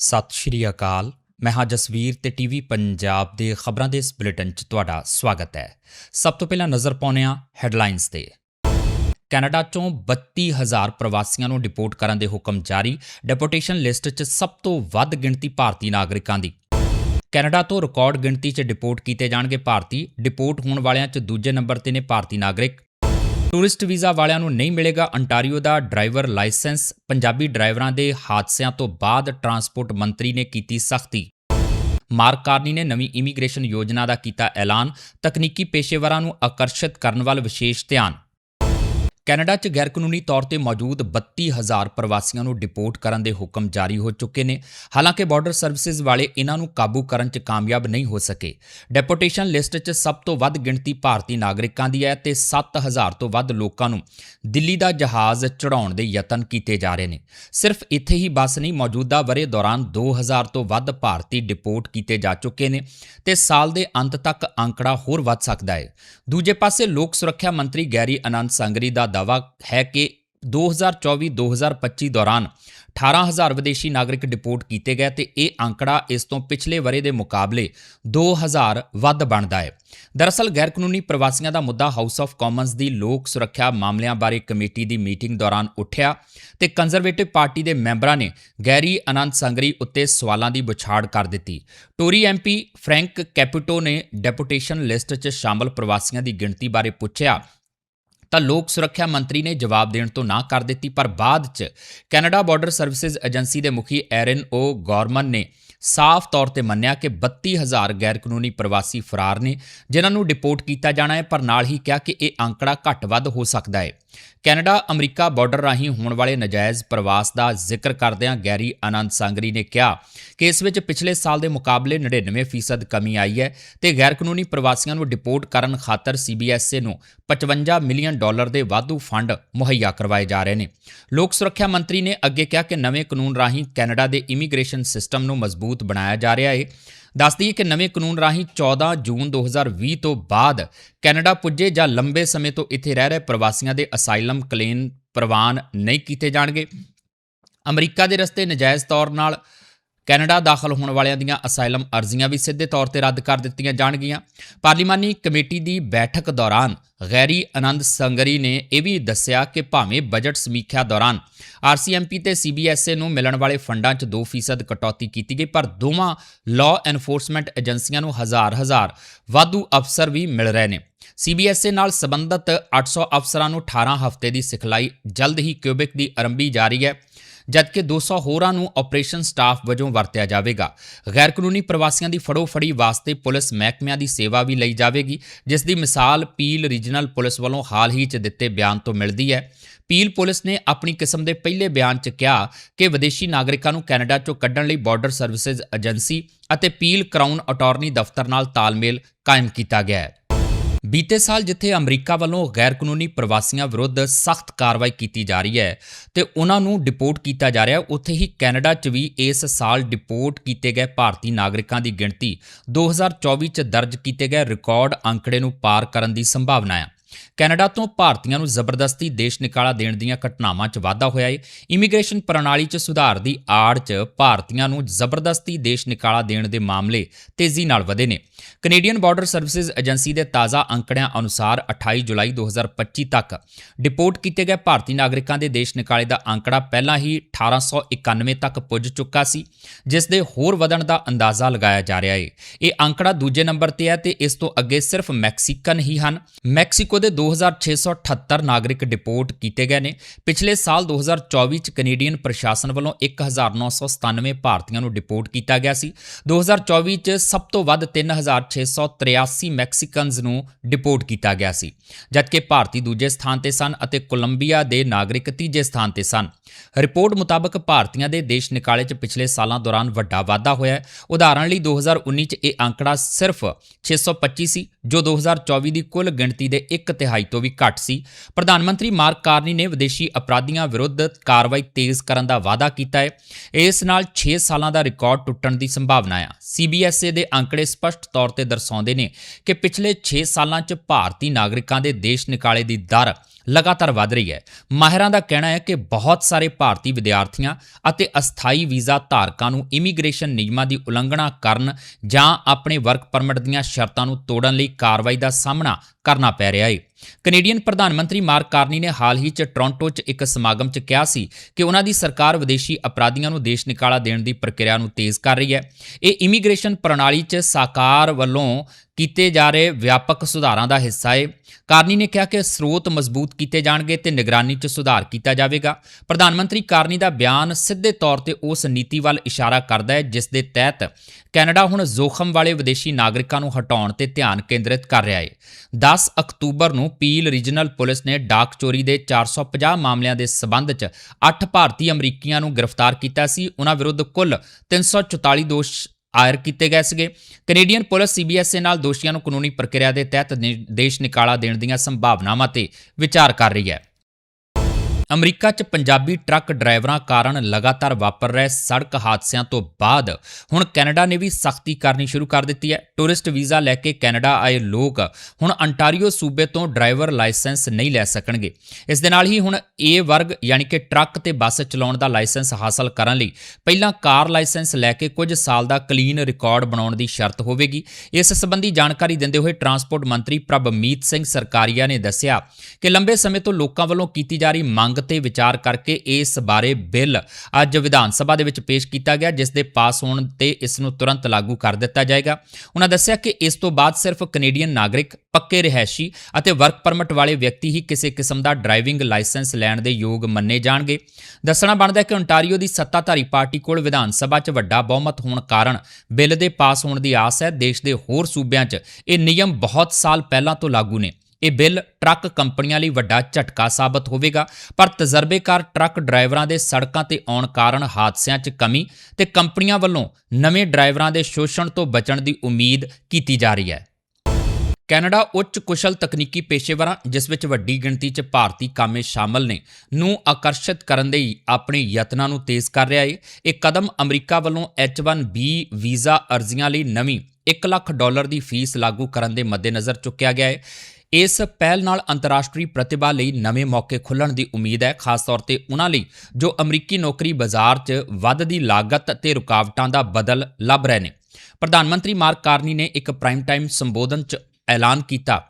ਸਤਿ ਸ਼੍ਰੀ ਅਕਾਲ। ਮੈਂ ਹਾਂ ਜਸਵੀਰ ਤੇ ਟੀਵੀ ਪੰਜਾਬ ਦੇ ਖਬਰਾਂ ਦੇ ਇਸ ਬੁਲੇਟਿਨ 'ਚ ਤੁਹਾਡਾ ਸਵਾਗਤ ਹੈ। ਸਭ ਤੋਂ ਪਹਿਲਾਂ ਨਜ਼ਰ ਪਾਉਂਦੇ ਹਾਂ ਹੈਡਲਾਈਨਸ ਤੇ। ਕੈਨੇਡਾ ਚੋਂ 32000 ਪ੍ਰਵਾਸੀਆਂ ਨੂੰ ਡਿਪੋਰਟ ਕਰਨ ਦੇ ਹੁਕਮ ਜਾਰੀ। ਡਿਪੋਰਟੇਸ਼ਨ ਲਿਸਟ 'ਚ ਸਭ ਤੋਂ ਵੱਧ ਗਿਣਤੀ ਭਾਰਤੀ ਨਾਗਰਿਕਾਂ ਦੀ। ਕੈਨੇਡਾ ਤੋਂ ਰਿਕਾਰਡ ਗਿਣਤੀ 'ਚ ਡਿਪੋਰਟ ਕੀਤੇ ਜਾਣਗੇ ਭਾਰਤੀ। ਡਿਪੋਰਟ ਹੋਣ ਵਾਲਿਆਂ 'ਚ ਦੂਜੇ ਨੰਬਰ ਤੇ ਨੇ ਭਾਰਤੀ ਨਾਗਰਿਕ। ਟੂਰਿਸਟ ਵੀਜ਼ਾ ਵਾਲਿਆਂ ਨੂੰ ਨਹੀਂ ਮਿਲੇਗਾ ਅੰਟਾਰੀਓ ਦਾ ਡਰਾਈਵਰ ਲਾਇਸੈਂਸ। ਪੰਜਾਬੀ ਡਰਾਈਵਰਾਂ ਦੇ ਹਾਦਸਿਆਂ ਤੋਂ ਬਾਅਦ ਟਰਾਂਸਪੋਰਟ ਮੰਤਰੀ ਨੇ ਕੀਤੀ ਸਖਤੀ। ਮਾਰਕ ਕਾਰਨੀ ਨੇ ਨਵੀਂ ਇਮੀਗ੍ਰੇਸ਼ਨ ਯੋਜਨਾ ਦਾ ਕੀਤਾ ਐਲਾਨ। ਤਕਨੀਕੀ ਪੇਸ਼ੇਵਰਾਂ ਨੂੰ ਆਕਰਸ਼ਿਤ ਕਰਨ ਵੱਲ ਵਿਸ਼ੇਸ਼ ਧਿਆਨ। ਕੈਨੇਡਾ 'ਚ ਗੈਰ ਕਾਨੂੰਨੀ ਤੌਰ ਤੇ ਮੌਜੂਦ 32000 ਪ੍ਰਵਾਸੀਆਂ ਨੂੰ ਡਿਪੋਰਟ ਕਰਨ ਦੇ ਹੁਕਮ ਜਾਰੀ ਹੋ ਚੁੱਕੇ ਨੇ। ਹਾਲਾਂਕਿ ਬਾਰਡਰ ਸਰਵਿਸਿਜ਼ ਵਾਲੇ ਇਹਨਾਂ ਨੂੰ ਕਾਬੂ ਕਰਨ 'ਚ ਕਾਮਯਾਬ ਨਹੀਂ ਹੋ ਸਕੇ। ਡਿਪੋਰਟੇਸ਼ਨ ਲਿਸਟ 'ਚ ਸਭ ਤੋਂ ਵੱਧ ਗਿਣਤੀ ਭਾਰਤੀ ਨਾਗਰਿਕਾਂ ਦੀ ਹੈ ਤੇ 7000 ਤੋਂ ਵੱਧ ਲੋਕਾਂ ਨੂੰ ਦਿੱਲੀ ਦਾ ਜਹਾਜ਼ ਚੜਾਉਣ ਦੇ ਯਤਨ ਕੀਤੇ ਜਾ ਰਹੇ ਨੇ। ਸਿਰਫ ਇੱਥੇ ਹੀ ਬਸ ਨਹੀਂ, ਮੌਜੂਦਾ ਵਰੇ ਦੌਰਾਨ 2000 ਤੋਂ ਵੱਧ ਭਾਰਤੀ ਡਿਪੋਰਟ ਕੀਤੇ ਜਾ ਚੁੱਕੇ ਨੇ ਤੇ ਸਾਲ ਦੇ ਅੰਤ ਤੱਕ ਅੰਕੜਾ ਹੋਰ ਵੱਧ ਸਕਦਾ ਹੈ। ਦੂਜੇ ਪਾਸੇ ਲੋਕ ਸੁਰੱਖਿਆ ਮੰਤਰੀ ਗੈਰੀ ਅਨੰਦ ਸੰਗਰੀ ਦਾ ਦਾਅਵਾ ਹੈ ਕਿ 2024-2025 ਦੌਰਾਨ 18000 ਵਿਦੇਸ਼ੀ ਨਾਗਰਿਕ ਡਿਪੋਰਟ ਕੀਤੇ ਗਏ ਤੇ ਇਹ ਅੰਕੜਾ ਇਸ ਤੋਂ ਪਿਛਲੇ ਵਰੇ ਦੇ ਮੁਕਾਬਲੇ 2000 ਵੱਧ ਬਣਦਾ ਹੈ। ਦਰਅਸਲ ਗੈਰ ਕਾਨੂੰਨੀ ਪ੍ਰਵਾਸੀਆਂ ਦਾ ਮੁੱਦਾ ਹਾਊਸ ਆਫ ਕਾਮਨਸ ਦੀ ਲੋਕ ਸੁਰੱਖਿਆ ਮਾਮਲਿਆਂ ਬਾਰੇ ਕਮੇਟੀ ਦੀ ਮੀਟਿੰਗ ਦੌਰਾਨ ਉੱਠਿਆ ਤੇ ਕੰਜ਼ਰਵੇਟਿਵ ਪਾਰਟੀ ਦੇ ਮੈਂਬਰਾਂ ਨੇ ਗੈਰੀ ਅਨੰਦ ਸੰਗਰੀ ਉੱਤੇ ਸਵਾਲਾਂ ਦੀ ਬੁਛਾੜ ਕਰ ਦਿੱਤੀ। ਟੋਰੀ ਐਮਪੀ ਫ੍ਰੈਂਕ ਕੈਪੂਟੋ ਨੇ ਡੈਪੂਟੇਸ਼ਨ ਲਿਸਟ 'ਚ ਸ਼ਾਮਲ ਪ੍ਰਵਾਸੀਆਂ ਦੀ ਗਿਣਤੀ ਬਾਰੇ ਪੁੱਛਿਆ ਤਾਂ ਲੋਕ ਸੁਰੱਖਿਆ ਮੰਤਰੀ ਨੇ ਜਵਾਬ ਦੇਣ ਤੋਂ ਨਾ ਕਰ ਦਿੱਤੀ, ਪਰ ਬਾਅਦ 'ਚ ਕੈਨੇਡਾ ਬਾਰਡਰ ਸਰਵਿਸਿਜ਼ ਏਜੰਸੀ ਦੇ ਮੁਖੀ ਐਰਨ ਓ ਗੌਰਮਨ ਨੇ ਸਾਫ਼ ਤੌਰ ਤੇ ਮੰਨਿਆ ਕਿ 32000 ਗੈਰਕਾਨੂੰਨੀ ਪ੍ਰਵਾਸੀ ਫਰਾਰ ਨੇ, ਜਿਨ੍ਹਾਂ ਨੂੰ ਡਿਪੋਰਟ ਕੀਤਾ ਜਾਣਾ ਹੈ, ਪਰ ਨਾਲ ਹੀ ਕਿਹਾ ਕਿ ਇਹ ਅੰਕੜਾ ਘੱਟ ਵੱਧ ਹੋ ਸਕਦਾ ਹੈ। ਕੈਨੇਡਾ, ਅਮਰੀਕਾ ਬਾਰਡਰ ਰਾਹੀਂ ਹੋਣ ਵਾਲੇ ਨਜਾਇਜ਼ ਪ੍ਰਵਾਸ ਦਾ ਜ਼ਿਕਰ ਕਰਦਿਆਂ ਗੈਰੀ ਆਨੰਦ ਸੰਗਰੀ ਨੇ ਕਿਹਾ ਕਿ ਇਸ ਵਿੱਚ ਪਿਛਲੇ ਸਾਲ ਦੇ ਮੁਕਾਬਲੇ 99% ਕਮੀ ਆਈ ਹੈ ਤੇ ਗੈਰਕਾਨੂੰਨੀ ਪ੍ਰਵਾਸੀਆਂ ਨੂੰ ਡਿਪੋਰਟ ਕਰਨ ਖਾਤਰ ਸੀਬੀਐਸਏ ਨੂੰ 55 ਮਿਲੀਅਨ ਡਾਲਰ ਦੇ ਵਾਧੂ ਫੰਡ ਮੁਹੱਈਆ ਕਰਵਾਏ ਜਾ ਰਹੇ ਨੇ। ਲੋਕ ਸੁਰੱਖਿਆ ਮੰਤਰੀ ਨੇ ਅੱਗੇ ਕਿਹਾ ਕਿ ਨਵੇਂ ਕਾਨੂੰਨ ਰਾਹੀਂ ਕੈਨੇਡਾ ਦੇ ਇਮੀਗ੍ਰੇਸ਼ਨ ਸਿਸਟਮ ਨੂੰ ਮਜ਼ਬੂਤ ਬਣਾਇਆ ਜਾ ਰਿਹਾ ਹੈ ਦੱਸ ਦਈਏ ਕਿ ਨਵੇਂ ਕਾਨੂੰਨ ਰਾਹੀਂ 14 ਜੂਨ 2020 ਤੋਂ ਬਾਅਦ ਕੈਨੇਡਾ ਪੁੱਜੇ ਜਾਂ ਲੰਬੇ ਸਮੇਂ ਤੋਂ ਇੱਥੇ ਰਹਿ ਰਹੇ ਪ੍ਰਵਾਸੀਆਂ ਦੇ ਅਸਾਈਲਮ ਕਲੇਮ ਪ੍ਰਵਾਨ ਨਹੀਂ ਕੀਤੇ ਜਾਣਗੇ। ਅਮਰੀਕਾ ਦੇ ਰਸਤੇ ਨਜਾਇਜ਼ ਤੌਰ ਨਾਲ ਕੈਨੇਡਾ ਦਾਖਲ ਹੋਣ ਵਾਲਿਆਂ ਦੀਆਂ ਅਸਾਈਲਮ ਅਰਜ਼ੀਆਂ ਵੀ ਸਿੱਧੇ ਤੌਰ ਤੇ ਰੱਦ ਕਰ ਦਿੱਤੀਆਂ ਜਾਣਗੀਆਂ। ਪਾਰਲੀਮਾਨੀ ਕਮੇਟੀ ਦੀ ਬੈਠਕ ਦੌਰਾਨ ਗੈਰੀ ਆਨੰਦ ਸੰਗਰੀ ਨੇ ਇਹ ਵੀ ਦੱਸਿਆ ਕਿ ਭਾਵੇਂ ਬਜਟ ਸਮੀਖਿਆ ਦੌਰਾਨ ਆਰਸੀਐਮਪੀ ਤੇ ਸੀਬੀਐਸਏ ਨੂੰ ਮਿਲਣ ਵਾਲੇ ਫੰਡਾਂ 'ਚ 2% ਕਟੌਤੀ ਕੀਤੀ ਗਈ, ਪਰ ਦੋਵਾਂ ਲਾਅ ਐਨਫੋਰਸਮੈਂਟ ਏਜੰਸੀਆਂ ਨੂੰ ਹਜ਼ਾਰ-ਹਜ਼ਾਰ ਵਾਧੂ ਅਫਸਰ ਵੀ ਮਿਲ ਰਹੇ ਨੇ। ਸੀਬੀਐਸਏ ਨਾਲ ਸੰਬੰਧਤ 800 ਅਫਸਰਾਂ ਨੂੰ 18 ਹਫ਼ਤੇ ਦੀ ਸਿਖਲਾਈ ਜਲਦ ਹੀ ਕਿਊਬਿਕ ਦੀ ਆਰੰਭੀ ਜਾ ਰਹੀ ਹੈ। ਜਦਕਿ 200 ਹੋਰਾਂ ਨੂੰ ਆਪਰੇਸ਼ਨ ਸਟਾਫ ਵਜੋਂ ਵਰਤਿਆ ਜਾਵੇਗਾ। ਗੈਰ ਕਾਨੂੰਨੀ ਪ੍ਰਵਾਸੀਆਂ ਦੀ ਫੜੋ ਫੜੀ ਵਾਸਤੇ ਪੁਲਿਸ ਮਹਿਕਮਿਆਂ ਦੀ ਸੇਵਾ ਵੀ ਲਈ ਜਾਵੇਗੀ, ਜਿਸ ਦੀ ਮਿਸਾਲ ਪੀਲ ਰੀਜਨਲ ਪੁਲਿਸ ਵੱਲੋਂ ਹਾਲ ਹੀ 'ਚ ਦਿੱਤੇ ਬਿਆਨ ਤੋਂ ਮਿਲਦੀ ਹੈ। ਪੀਲ ਪੁਲਿਸ ਨੇ ਆਪਣੀ ਕਿਸਮ ਦੇ ਪਹਿਲੇ ਬਿਆਨ 'ਚ ਕਿਹਾ ਕਿ ਵਿਦੇਸ਼ੀ ਨਾਗਰਿਕਾਂ ਨੂੰ ਕੈਨੇਡਾ 'ਚੋਂ ਕੱਢਣ ਲਈ ਬਾਰਡਰ ਸਰਵਿਸਿਜ਼ ਏਜੰਸੀ ਅਤੇ ਪੀਲ ਕਰਾਊਨ ਅਟਾਰਨੀ ਦਫ਼ਤਰ ਨਾਲ ਤਾਲਮੇਲ ਕਾਇਮ ਕੀਤਾ ਗਿਆ ਹੈ। ਬੀਤੇ ਸਾਲ ਜਿੱਥੇ ਅਮਰੀਕਾ ਵੱਲੋਂ ਗੈਰ ਕਾਨੂੰਨੀ ਪ੍ਰਵਾਸੀਆਂ ਵਿਰੁੱਧ ਸਖਤ ਕਾਰਵਾਈ ਕੀਤੀ ਜਾ ਰਹੀ ਹੈ ਤੇ ਉਹਨਾਂ ਨੂੰ ਡਿਪੋਰਟ ਕੀਤਾ ਜਾ ਰਿਹਾ, ਉੱਥੇ ਹੀ ਕੈਨੇਡਾ 'ਚ ਵੀ ਇਸ ਸਾਲ ਡਿਪੋਰਟ ਕੀਤੇ ਗਏ ਭਾਰਤੀ ਨਾਗਰਿਕਾਂ ਦੀ ਗਿਣਤੀ 2024 'ਚ ਦਰਜ ਕੀਤੇ ਗਏ ਰਿਕਾਰਡ ਅੰਕੜੇ ਨੂੰ ਪਾਰ ਕਰਨ ਦੀ ਸੰਭਾਵਨਾ ਹੈ। ਕੈਨੇਡਾ ਤੋਂ ਭਾਰਤੀਆਂ ਨੂੰ ਜ਼ਬਰਦਸਤੀ ਦੇਸ਼ ਨਿਕਾਲਾ ਦੇਣ ਦੀਆਂ ਘਟਨਾਵਾਂ 'ਚ ਵਾਧਾ ਹੋਇਆ ਏ। ਇਮੀਗ੍ਰੇਸ਼ਨ ਪ੍ਰਣਾਲੀ 'ਚ ਸੁਧਾਰ ਦੀ ਆੜ 'ਚ ਭਾਰਤੀਆਂ ਨੂੰ ਜ਼ਬਰਦਸਤੀ ਦੇਸ਼ ਨਿਕਾਲਾ ਦੇਣ ਦੇ ਮਾਮਲੇ ਤੇਜ਼ੀ ਨਾਲ ਵਧੇ ਨੇ। ਕੈਨੇਡੀਅਨ ਬਾਰਡਰ ਸਰਵਿਸਿਜ਼ ਏਜੰਸੀ ਦੇ ਤਾਜ਼ਾ ਅੰਕੜਿਆਂ ਅਨੁਸਾਰ 28 ਜੁਲਾਈ 2025 ਤੱਕ ਡਿਪੋਰਟ ਕੀਤੇ ਗਏ ਭਾਰਤੀ ਨਾਗਰਿਕਾਂ ਦੇ ਦੇਸ਼ ਨਿਕਾਲੇ ਦਾ ਅੰਕੜਾ ਪਹਿਲਾਂ ਹੀ 1891 ਤੱਕ ਪੁੱਜ ਚੁੱਕਾ ਸੀ, ਜਿਸ ਦੇ ਹੋਰ ਵਧਣ ਦਾ ਅੰਦਾਜ਼ਾ ਲਗਾਇਆ ਜਾ ਰਿਹਾ ਏ। ਇਹ ਅੰਕੜਾ ਦੂਜੇ ਨੰਬਰ ਤੇ ਹੈ ਤੇ ਇਸ ਤੋਂ ਅੱਗੇ ਸਿਰਫ ਮੈਕਸੀਕਨ ਹੀ ਹਨ। ਮੈਕਸੀਕੋ ਦੇ 2678 ਨਾਗਰਿਕ ਡਿਪੋਰਟ ਕੀਤੇ ਗਏ ਨੇ। ਪਿਛਲੇ ਸਾਲ 2024 ਚ ਕੈਨੇਡੀਅਨ ਪ੍ਰਸ਼ਾਸਨ ਵੱਲੋਂ 1997 ਭਾਰਤੀਆਂ ਨੂੰ ਡਿਪੋਰਟ ਕੀਤਾ ਗਿਆ ਸੀ। 2024 ਚ ਸਭ ਤੋਂ ਵੱਧ 3683 ਮੈਕਸੀਕਨਜ਼ ਨੂੰ ਡਿਪੋਰਟ ਕੀਤਾ ਗਿਆ ਸੀ, ਜਦਕਿ ਭਾਰਤੀ ਦੂਜੇ ਸਥਾਨ ਤੇ ਸਨ ਅਤੇ ਕੋਲੰਬੀਆ ਦੇ ਨਾਗਰਿਕ ਤੀਜੇ ਸਥਾਨ ਤੇ ਸਨ। ਰਿਪੋਰਟ ਮੁਤਾਬਕ ਭਾਰਤੀਆਂ ਦੇ ਦੇਸ਼ ਨਿਕਾਲੇ 'ਚ ਪਿਛਲੇ ਸਾਲਾਂ ਦੌਰਾਨ ਵੱਡਾ ਵਾਧਾ ਹੋਇਆ ਹੈ। ਉਦਾਹਰਣ ਲਈ 2019 'ਚ ਇਹ ਅੰਕੜਾ ਸਿਰਫ 625 ਸੀ ਜੋ 2024 ਦੀ ਕੁੱਲ ਗਿਣਤੀ ਦੇ ਇੱਕ ਤਿਹਾਈ ਤੋਂ ਵੀ ਘੱਟ ਸੀ। ਪ੍ਰਧਾਨ ਮੰਤਰੀ ਮਾਰਕ ਕਾਰਨੀ ਨੇ ਵਿਦੇਸ਼ੀ ਅਪਰਾਧੀਆਂ ਵਿਰੁੱਧ ਕਾਰਵਾਈ ਤੇਜ਼ ਕਰਨ ਦਾ ਵਾਅਦਾ ਕੀਤਾ ਹੈ। ਇਸ ਨਾਲ 6 ਸਾਲਾਂ ਦਾ ਰਿਕਾਰਡ ਟੁੱਟਣ ਦੀ ਸੰਭਾਵਨਾ ਹੈ ਸੀਬੀਐਸਏ ਦੇ ਅੰਕੜੇ ਸਪਸ਼ਟ ਤੌਰ ਤੇ ਦਰਸਾਉਂਦੇ ਨੇ ਕਿ ਪਿਛਲੇ 6 ਸਾਲਾਂ 'ਚ ਭਾਰਤੀ ਨਾਗਰਿਕਾਂ ਦੇ ਦੇਸ਼ ਨਿਕਾਲੇ ਦੀ ਦਰ ਲਗਾਤਾਰ ਵਧ ਰਹੀ ਹੈ। ਮਾਹਿਰਾਂ ਦਾ ਕਹਿਣਾ ਹੈ ਕਿ ਬਹੁਤ ਸਾਰੇ ਭਾਰਤੀ ਵਿਦਿਆਰਥੀਆਂ ਅਤੇ ਅਸਥਾਈ ਵੀਜ਼ਾ ਧਾਰਕਾਂ ਨੂੰ ਇਮੀਗ੍ਰੇਸ਼ਨ ਨਿਯਮਾਂ ਦੀ ਉਲੰਘਣਾ ਕਰਨ ਜਾਂ ਆਪਣੇ ਵਰਕ ਪਰਮਿਟ ਦੀਆਂ ਸ਼ਰਤਾਂ ਨੂੰ ਤੋੜਨ ਲਈ ਕਾਰਵਾਈ ਦਾ ਸਾਹਮਣਾ ਕਰਨਾ ਪੈ ਰਿਹਾ ਹੈ ਕੈਨੇਡੀਅਨ ਪ੍ਰਧਾਨ ਮੰਤਰੀ ਮਾਰਕ ਕਾਰਨੀ ਨੇ ਹਾਲ ਹੀ 'ਚ ਟੋਰਾਂਟੋ 'ਚ ਇੱਕ ਸਮਾਗਮ 'ਚ ਕਿਹਾ ਸੀ ਕਿ ਉਹਨਾਂ ਦੀ ਸਰਕਾਰ ਵਿਦੇਸ਼ੀ ਅਪਰਾਧੀਆਂ ਨੂੰ ਦੇਸ਼ ਨਿਕਾਲਾ ਦੇਣ ਦੀ ਪ੍ਰਕਿਰਿਆ ਨੂੰ ਤੇਜ਼ ਕਰ ਰਹੀ ਹੈ। ਇਹ ਇਮੀਗ੍ਰੇਸ਼ਨ ਪ੍ਰਣਾਲੀ 'ਚ ਸਾਕਾਰ ਵੱਲੋਂ ਕੀਤੇ ਜਾ ਰਹੇ ਵਿਆਪਕ ਸੁਧਾਰਾਂ ਦਾ ਹਿੱਸਾ ਹੈ ਕਾਰਨੀ ਨੇ ਕਿਹਾ ਕਿ ਸਰੋਤ ਮਜ਼ਬੂਤ ਕੀਤੇ ਜਾਣਗੇ ਤੇ ਨਿਗਰਾਨੀ 'ਚ ਸੁਧਾਰ ਕੀਤਾ ਜਾਵੇਗਾ। ਪ੍ਰਧਾਨ ਮੰਤਰੀ ਕਾਰਨੀ ਦਾ ਬਿਆਨ ਸਿੱਧੇ ਤੌਰ ਤੇ ਉਸ ਨੀਤੀ ਵੱਲ ਇਸ਼ਾਰਾ ਕਰਦਾ ਹੈ, ਜਿਸ ਦੇ ਤਹਿਤ ਕੈਨੇਡਾ ਹੁਣ ਜ਼ੋਖਮ ਵਾਲੇ ਵਿਦੇਸ਼ੀ ਨਾਗਰਿਕਾਂ ਨੂੰ ਹਟਾਉਣ ਤੇ ਧਿਆਨ ਕੇਂਦਰਿਤ ਕਰ ਰਿਹਾ ਹੈ 10 ਅਕਤੂਬਰ ਨੂੰ ਪੀਲ ਰੀਜਨਲ ਪੁਲਿਸ ਨੇ ਡਾਕ ਚੋਰੀ ਦੇ 450 ਮਾਮਲਿਆਂ ਦੇ ਸਬੰਧ 'ਚ 8 ਭਾਰਤੀ ਅਮਰੀਕੀਆਂ ਨੂੰ ਗ੍ਰਿਫਤਾਰ ਕੀਤਾ ਸੀ। ਉਹਨਾਂ ਵਿਰੁੱਧ ਕੁੱਲ 344 ਦੋਸ਼ ਆਇਰ ਕੀਤੇ ਗਏ ਸੀਗੇ। ਕੈਨੇਡੀਅਨ ਪੁਲਿਸ ਸੀਬੀਐਸਏ ਨਾਲ ਦੋਸ਼ੀਆਂ ਨੂੰ ਕਾਨੂੰਨੀ ਪ੍ਰਕਿਰਿਆ ਦੇ ਤਹਿਤ ਨਿ- ਦੇਸ਼ ਨਿਕਾਲਾ ਦੇਣ ਦੀਆਂ ਸੰਭਾਵਨਾਵਾਂ ਤੇ ਵਿਚਾਰ ਕਰ ਰਹੀ ਹੈ। ਅਮਰੀਕਾ 'ਚ ਪੰਜਾਬੀ ਟਰੱਕ ਡਰਾਈਵਰਾਂ ਕਾਰਨ ਲਗਾਤਾਰ ਵਾਪਰ ਰਹੇ ਸੜਕ ਹਾਦਸਿਆਂ ਤੋਂ ਬਾਅਦ ਹੁਣ ਕੈਨੇਡਾ ਨੇ ਵੀ ਸਖਤੀ ਕਰਨੀ ਸ਼ੁਰੂ ਕਰ ਦਿੱਤੀ ਹੈ। ਟੂਰਿਸਟ ਵੀਜ਼ਾ ਲੈ ਕੇ ਕੈਨੇਡਾ ਆਏ ਲੋਕ ਹੁਣ ਅੰਟਾਰੀਓ ਸੂਬੇ ਤੋਂ ਡਰਾਈਵਰ ਲਾਇਸੈਂਸ ਨਹੀਂ ਲੈ ਸਕਣਗੇ। ਇਸ ਦੇ ਨਾਲ ਹੀ ਹੁਣ ਏ ਵਰਗ ਯਾਨੀ ਕਿ ਟਰੱਕ ਤੇ ਬੱਸ ਚਲਾਉਣ ਦਾ ਲਾਇਸੈਂਸ ਹਾਸਲ ਕਰਨ ਲਈ ਪਹਿਲਾਂ ਕਾਰ ਲਾਇਸੈਂਸ ਲੈ ਕੇ ਕੁਝ ਸਾਲ ਦਾ ਕਲੀਨ ਰਿਕਾਰਡ ਬਣਾਉਣ ਦੀ ਸ਼ਰਤ ਹੋਵੇਗੀ। ਇਸ ਸੰਬੰਧੀ ਜਾਣਕਾਰੀ ਦਿੰਦੇ ਹੋਏ ਟਰਾਂਸਪੋਰਟ ਮੰਤਰੀ ਪ੍ਰਭਮੀਤ ਸਿੰਘ ਸਰਕਾਰੀਆ ਨੇ ਦੱਸਿਆ ਕਿ ਲੰਬੇ ਸਮੇਂ ਤੋਂ ਲੋਕਾਂ ਵੱਲੋਂ ਕੀਤੀ ਜਾ ਰਹੀ ਮੰਗ ਮੰਗ ਤੇ ਵਿਚਾਰ ਕਰਕੇ ਇਸ ਬਾਰੇ ਬਿੱਲ ਅੱਜ ਵਿਧਾਨ ਸਭਾ ਦੇ ਵਿੱਚ ਪੇਸ਼ ਕੀਤਾ ਗਿਆ, ਜਿਸ ਦੇ ਪਾਸ ਹੋਣ ਤੇ ਇਸ ਨੂੰ ਤੁਰੰਤ ਲਾਗੂ ਕਰ ਦਿੱਤਾ ਜਾਏਗਾ। ਉਹਨਾਂ ਦੱਸਿਆ ਕਿ ਇਸ ਤੋਂ ਬਾਅਦ ਸਿਰਫ ਕੈਨੇਡੀਅਨ ਨਾਗਰਿਕ, ਪੱਕੇ ਰਹਿਸ਼ੀ ਅਤੇ ਵਰਕ ਪਰਮਿਟ ਵਾਲੇ ਵਿਅਕਤੀ ਹੀ ਕਿਸੇ ਕਿਸਮ ਦਾ ਡਰਾਈਵਿੰਗ ਲਾਇਸੈਂਸ ਲੈਣ ਦੇ ਯੋਗ ਮੰਨੇ ਜਾਣਗੇ। ਦੱਸਣਾ ਬਣਦਾ ਹੈ ਕਿ ਅੰਟਾਰੀਓ ਦੀ ਸੱਤਾਧਾਰੀ ਪਾਰਟੀ ਕੋਲ ਵਿਧਾਨ ਸਭਾ 'ਚ ਵੱਡਾ ਬਹੁਮਤ ਹੋਣ ਕਾਰਨ ਬਿੱਲ ਦੇ ਪਾਸ ਹੋਣ ਦੀ ਆਸ ਹੈ। ਦੇਸ਼ ਦੇ ਹੋਰ ਸੂਬਿਆਂ 'ਚ ਇਹ ਨਿਯਮ ਬਹੁਤ ਸਾਲ ਪਹਿਲਾਂ ਤੋਂ ਲਾਗੂ ਨੇ। ਇਹ ਬਿੱਲ ਟਰੱਕ ਕੰਪਨੀਆਂ ਲਈ ਵੱਡਾ ਝਟਕਾ ਸਾਬਤ ਹੋਵੇਗਾ, ਪਰ ਤਜਰਬੇਕਾਰ ਟਰੱਕ ਡਰਾਈਵਰਾਂ ਦੇ ਸੜਕਾਂ ਤੇ ਆਉਣ ਕਾਰਨ ਹਾਦਸਿਆਂ 'ਚ ਕਮੀ ਤੇ ਕੰਪਨੀਆਂ ਵੱਲੋਂ ਨਵੇਂ ਡਰਾਈਵਰਾਂ ਦੇ ਸ਼ੋਸ਼ਣ ਤੋਂ ਬਚਣ ਦੀ ਉਮੀਦ ਕੀਤੀ ਜਾ ਰਹੀ ਹੈ। ਕੈਨੇਡਾ ਉੱਚ ਕੁਸ਼ਲ ਤਕਨੀਕੀ ਪੇਸ਼ੇਵਰਾਂ, ਜਿਸ ਵਿੱਚ ਵੱਡੀ ਗਿਣਤੀ 'ਚ ਭਾਰਤੀ ਕਾਮੇ ਸ਼ਾਮਲ ਨੇ, ਨੂੰ ਆਕਰਸ਼ਿਤ ਕਰਨ ਦੇ ਆਪਣੇ ਯਤਨਾਂ ਨੂੰ ਤੇਜ਼ ਕਰ ਰਿਹਾ ਹੈ ਇਹ ਕਦਮ ਅਮਰੀਕਾ ਵੱਲੋਂ H1B ਵੀਜ਼ਾ ਅਰਜ਼ੀਆਂ ਲਈ ਨਵੀਂ 1 ਲੱਖ ਡਾਲਰ ਦੀ ਫੀਸ ਲਾਗੂ ਕਰਨ ਦੇ ਮੱਦੇਨਜ਼ਰ ਚੁੱਕਿਆ ਗਿਆ ਹੈ ਇਸ ਪਹਿਲ ਨਾਲ ਅੰਤਰਰਾਸ਼ਟਰੀ ਪ੍ਰਤਿਭਾ ਲਈ ਨਵੇਂ ਮੌਕੇ ਖੁੱਲਣ ਦੀ ਉਮੀਦ ਹੈ, ਖਾਸ ਤੌਰ ਤੇ ਉਹਨਾਂ ਲਈ ਜੋ ਅਮਰੀਕੀ ਨੌਕਰੀ ਬਾਜ਼ਾਰ 'ਚ ਵੱਧਦੀ ਲਾਗਤ ਤੇ ਰੁਕਾਵਟਾਂ ਦਾ ਬਦਲ ਲੱਭ ਰਹੇ ਨੇ। ਪ੍ਰਧਾਨ ਮੰਤਰੀ ਮਾਰਕ ਕਾਰਨੀ ਨੇ ਇੱਕ ਪ੍ਰਾਈਮ ਟਾਈਮ ਸੰਬੋਧਨ 'ਚ ਐਲਾਨ ਕੀਤਾ।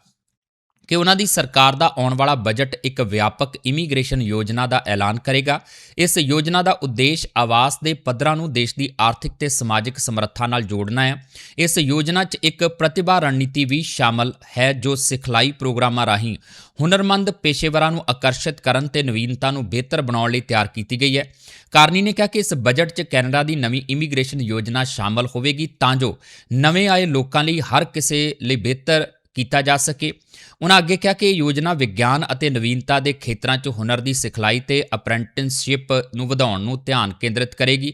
ਕਿ ਉਹਨਾਂ ਦੀ ਸਰਕਾਰ ਦਾ ਆਉਣ ਵਾਲਾ ਬਜਟ ਇੱਕ ਵਿਆਪਕ ਇਮੀਗ੍ਰੇਸ਼ਨ ਯੋਜਨਾ ਦਾ ਐਲਾਨ ਕਰੇਗਾ। ਇਸ ਯੋਜਨਾ ਦਾ ਉਦੇਸ਼ ਆਵਾਸ ਦੇ ਪੱਧਰਾਂ ਨੂੰ ਦੇਸ਼ ਦੀ ਆਰਥਿਕ ਤੇ ਸਮਾਜਿਕ ਸਮਰੱਥਾ ਨਾਲ ਜੋੜਨਾ ਹੈ। ਇਸ ਯੋਜਨਾ 'ਚ ਇੱਕ ਪ੍ਰਤਿਭਾ ਰਣਨੀਤੀ ਵੀ ਸ਼ਾਮਲ ਹੈ ਜੋ ਸਿਖਲਾਈ ਪ੍ਰੋਗਰਾਮਾਂ ਰਾਹੀਂ ਹੁਨਰਮੰਦ ਪੇਸ਼ੇਵਰਾਂ ਨੂੰ ਆਕਰਸ਼ਿਤ ਕਰਨ ਤੇ ਨਵੀਨਤਾ ਨੂੰ ਬਿਹਤਰ ਬਣਾਉਣ ਲਈ ਤਿਆਰ ਕੀਤੀ ਗਈ ਹੈ। ਕਾਰਨੀ ਨੇ ਕਿਹਾ ਕਿ ਇਸ ਬਜਟ 'ਚ ਕੈਨੇਡਾ ਦੀ ਨਵੀਂ ਇਮੀਗ੍ਰੇਸ਼ਨ ਯੋਜਨਾ ਸ਼ਾਮਲ ਹੋਵੇਗੀ ਤਾਂ ਜੋ ਨਵੇਂ ਆਏ ਲੋਕਾਂ ਲਈ ਹਰ ਕਿਸੇ ਲਈ ਬਿਹਤਰ ਕੀਤਾ ਜਾ ਸਕੇ। ਉਹਨਾਂ ਅੱਗੇ ਕਿਹਾ ਕਿ ਇਹ ਯੋਜਨਾ ਵਿਗਿਆਨ ਅਤੇ ਨਵੀਨਤਾ ਦੇ ਖੇਤਰਾਂ 'ਚ ਹੁਨਰ ਦੀ ਸਿਖਲਾਈ ਤੇ ਅਪ੍ਰੈਂਟਿਸਸ਼ਿਪ ਨੂੰ ਵਧਾਉਣ ਨੂੰ ਧਿਆਨ ਕੇਂਦਰਿਤ ਕਰੇਗੀ।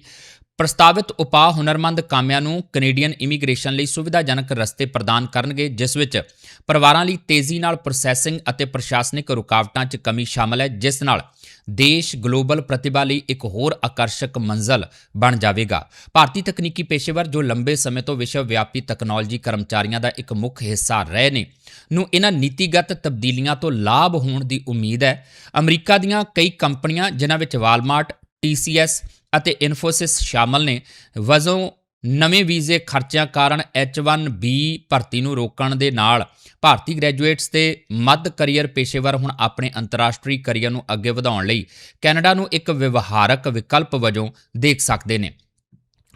ਪ੍ਰਸਤਾਵਿਤ ਉਪਾਅ ਹੁਨਰਮੰਦ ਕਾਮਿਆਂ ਨੂੰ ਕੈਨੇਡੀਅਨ ਇਮੀਗ੍ਰੇਸ਼ਨ ਲਈ ਸੁਵਿਧਾਜਨਕ ਰਸਤੇ ਪ੍ਰਦਾਨ ਕਰਨਗੇ, ਜਿਸ ਵਿੱਚ ਪਰਿਵਾਰਾਂ ਲਈ ਤੇਜ਼ੀ ਨਾਲ ਪ੍ਰੋਸੈਸਿੰਗ ਅਤੇ ਪ੍ਰਸ਼ਾਸਨਿਕ ਰੁਕਾਵਟਾਂ 'ਚ ਕਮੀ ਸ਼ਾਮਲ ਹੈ, ਜਿਸ ਨਾਲ ਦੇਸ਼ ਗਲੋਬਲ ਪ੍ਰਤਿਭਾ ਲਈ ਇੱਕ ਹੋਰ ਆਕਰਸ਼ਕ ਮੰਜ਼ਲ ਬਣ ਜਾਵੇਗਾ। ਭਾਰਤੀ ਤਕਨੀਕੀ ਪੇਸ਼ੇਵਰ ਜੋ ਲੰਬੇ ਸਮੇਂ ਤੋਂ ਵਿਸ਼ਵ ਵਿਆਪੀ ਤਕਨਾਲੋਜੀ ਕਰਮਚਾਰੀਆਂ ਦਾ ਇੱਕ ਮੁੱਖ ਹਿੱਸਾ ਰਹੇ ਨੇ, ਨੂੰ ਇਹਨਾਂ ਨੀਤੀਗਤ ਤਬਦੀਲੀਆਂ ਤੋਂ ਲਾਭ ਹੋਣ ਦੀ ਉਮੀਦ ਹੈ। ਅਮਰੀਕਾ ਦੀਆਂ ਕਈ ਕੰਪਨੀਆਂ, ਜਿਨ੍ਹਾਂ ਵਿੱਚ ਵਾਲਮਾਰਟ TCS ਅਤੇ ਇਨਫੋਸਿਸ ਸ਼ਾਮਲ ਨੇ, ਵਜੋਂ ਨਵੇਂ ਵੀਜ਼ੇ ਖਰਚਿਆਂ ਕਾਰਨ H1B ਭਰਤੀ ਨੂੰ ਰੋਕਣ ਦੇ ਨਾਲ ਭਾਰਤੀ ਗ੍ਰੈਜੂਏਟਸ ਤੇ ਮੱਧ ਕੈਰੀਅਰ ਪੇਸ਼ੇਵਰ ਹੁਣ ਆਪਣੇ ਅੰਤਰਰਾਸ਼ਟਰੀ ਕੈਰੀਅਰ ਨੂੰ ਅੱਗੇ ਵਧਾਉਣ ਲਈ ਕੈਨੇਡਾ ਨੂੰ ਇੱਕ ਵਿਵਹਾਰਕ ਵਿਕਲਪ ਵਜੋਂ ਦੇਖ ਸਕਦੇ ਨੇ।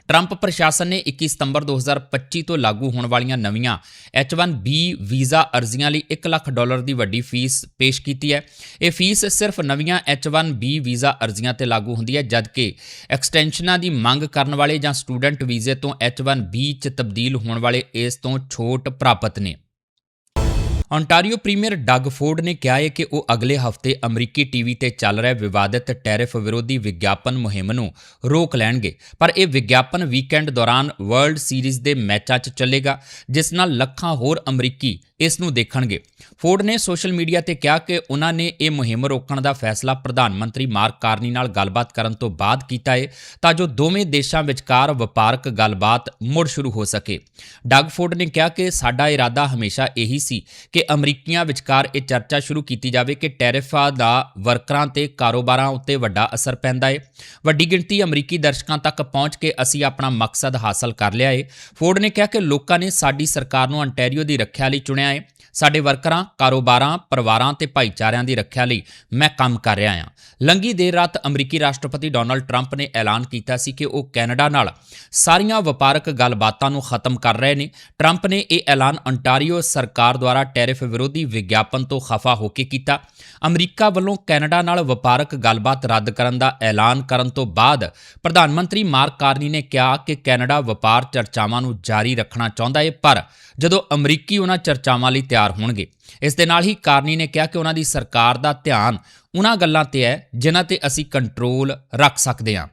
ਟਰੰਪ ਪ੍ਰਸ਼ਾਸਨ ਨੇ 21 ਸਤੰਬਰ 2025 ਤੋਂ ਲਾਗੂ ਹੋਣ ਵਾਲੀਆਂ ਨਵੀਆਂ H1B ਵੀਜ਼ਾ ਅਰਜ਼ੀਆਂ ਲਈ 1 ਲੱਖ ਡਾਲਰ ਦੀ ਵੱਡੀ ਫੀਸ ਪੇਸ਼ ਕੀਤੀ ਹੈ। ਇਹ ਫੀਸ ਸਿਰਫ ਨਵੀਆਂ H1B ਵੀਜ਼ਾ ਅਰਜ਼ੀਆਂ ਤੇ ਲਾਗੂ ਹੁੰਦੀ ਹੈ, ਜਦਕਿ ਐਕਸਟੈਂਸ਼ਨਾਂ ਦੀ ਮੰਗ ਕਰਨ ਵਾਲੇ ਜਾਂ ਸਟੂਡੈਂਟ ਵੀਜ਼ੇ ਤੋਂ H1B ਚ ਤਬਦੀਲ ਹੋਣ ਵਾਲੇ ਇਸ ਤੋਂ ਛੋਟ ਪ੍ਰਾਪਤ ਨੇ। ਓਨਟਾਰੀਓ ਪ੍ਰੀਮੀਅਰ ਡੱਗ ਫੋਰਡ ਨੇ ਕਿਹਾ ਹੈ ਕਿ ਉਹ ਅਗਲੇ ਹਫ਼ਤੇ ਅਮਰੀਕੀ ਟੀਵੀ ਤੇ ਚੱਲ ਰਹੇ ਵਿਵਾਦਿਤ ਟੈਰਿਫ ਵਿਰੋਧੀ ਵਿਗਿਆਪਨ ਮੁਹਿੰਮ ਨੂੰ ਰੋਕ ਲੈਣਗੇ। ਪਰ ਇਹ ਵਿਗਿਆਪਨ ਵੀਕਐਂਡ ਦੌਰਾਨ ਵਰਲਡ ਸੀਰੀਜ਼ ਦੇ ਮੈਚਾਂ 'ਚ ਚੱਲੇਗਾ, ਜਿਸ ਨਾਲ ਲੱਖਾਂ ਹੋਰ ਅਮਰੀਕੀ ਇਸ ਨੂੰ ਦੇਖਣਗੇ। ਫੋਰਡ ਨੇ ਸੋਸ਼ਲ ਮੀਡੀਆ ਤੇ ਕਿਹਾ ਕਿ ਉਹਨਾਂ ਨੇ ਇਹ ਮੁਹਿੰਮ ਰੋਕਣ ਦਾ ਫੈਸਲਾ ਪ੍ਰਧਾਨ ਮੰਤਰੀ ਮਾਰਕ ਕਾਰਨੀ ਨਾਲ ਗੱਲਬਾਤ ਕਰਨ ਤੋਂ ਬਾਅਦ ਕੀਤਾ ਹੈ ਤਾਂ ਜੋ ਦੋਵੇਂ ਦੇਸ਼ਾਂ ਵਿਚਕਾਰ ਵਪਾਰਕ ਗੱਲਬਾਤ ਮੁੜ ਸ਼ੁਰੂ ਹੋ ਸਕੇ। ਡਗ ਫੋਰਡ ਨੇ ਕਿਹਾ ਕਿ ਸਾਡਾ ਇਰਾਦਾ ਹਮੇਸ਼ਾ ਇਹੀ ਸੀ ਕਿ ਅਮਰੀਕੀਆਂ ਵਿਚਕਾਰ ਇਹ ਚਰਚਾ ਸ਼ੁਰੂ ਕੀਤੀ ਜਾਵੇ ਕਿ ਟੈਰਿਫਾਂ ਦਾ ਵਰਕਰਾਂ ਤੇ ਕਾਰੋਬਾਰਾਂ ਉੱਤੇ ਵੱਡਾ ਅਸਰ ਪੈਂਦਾ ਹੈ ਵੱਡੀ ਗਿਣਤੀ ਅਮਰੀਕੀ ਦਰਸ਼ਕਾਂ ਤੱਕ ਪਹੁੰਚ ਕੇ ਅਸੀਂ ਆਪਣਾ ਮਕਸਦ ਹਾਸਲ ਕਰ ਲਿਆ ਹੈ ਫੋਰਡ ਨੇ ਕਿਹਾ ਕਿ ਲੋਕਾਂ ਨੇ ਸਾਡੀ ਸਰਕਾਰ ਨੂੰ ਅੰਟੈਰੀਓ ਦੀ ਰੱਖਿਆ ਲਈ ਚੁਣਿਆ ਹੈ ਸਾਡੇ ਵਰਕਰਾਂ, ਕਾਰੋਬਾਰਾਂ, ਪਰਿਵਾਰਾਂ ਤੇ ਭਾਈਚਾਰਿਆਂ ਦੀ ਰੱਖਿਆ ਲਈ ਮੈਂ ਕੰਮ ਕਰ ਰਿਹਾ ਹਾਂ ਲੰਗੀ ਦੇਰ ਰਾਤ ਅਮਰੀਕੀ ਰਾਸ਼ਟਰਪਤੀ ਡੋਨਲਡ ਟਰੰਪ ਨੇ ਐਲਾਨ ਕੀਤਾ ਸੀ ਕਿ ਉਹ ਕੈਨੇਡਾ ਨਾਲ ਸਾਰੀਆਂ ਵਪਾਰਕ ਗੱਲਬਾਤਾਂ ਨੂੰ ਖਤਮ ਕਰ ਰਹੇ ਨੇ। ਟਰੰਪ ਨੇ ਇਹ ਐਲਾਨ ਅੰਟਾਰੀਓ ਸਰਕਾਰ ਦੁਆਰਾ ਟੈਰਿਫ ਵਿਰੋਧੀ ਵਿਗਿਆਪਨ ਤੋਂ ਖਫਾ ਹੋ ਕੇ ਕੀਤਾ। ਅਮਰੀਕਾ ਵੱਲੋਂ ਕੈਨੇਡਾ ਨਾਲ ਵਪਾਰਕ ਗੱਲਬਾਤ ਰੱਦ ਕਰਨ ਦਾ ਐਲਾਨ ਕਰਨ ਤੋਂ ਬਾਅਦ ਪ੍ਰਧਾਨ ਮੰਤਰੀ ਮਾਰਕ ਕਾਰਨੀ ਨੇ ਕਿਹਾ ਕਿ ਕੈਨੇਡਾ ਵਪਾਰ ਚਰਚਾਵਾਂ ਨੂੰ ਜਾਰੀ ਰੱਖਣਾ ਚਾਹੁੰਦਾ ਹੈ ਪਰ ਜਦੋਂ ਅਮਰੀਕੀ ਉਹਨਾਂ ਚਰਚਾਵਾਂ ਲਈ ਤਿਆਰ ਹੋਣਗੇ। ਇਸ ਦੇ ਨਾਲ ਹੀ ਕਾਰਨੀ ਨੇ ਕਿਹਾ ਕਿ ਉਹਨਾਂ ਦੀ ਸਰਕਾਰ ਦਾ ਧਿਆਨ ਉਹਨਾਂ ਗੱਲਾਂ ਤੇ ਹੈ, ਜਿਨ੍ਹਾਂ ਤੇ ਅਸੀਂ ਕੰਟਰੋਲ ਰੱਖ ਸਕਦੇ ਹਾਂ।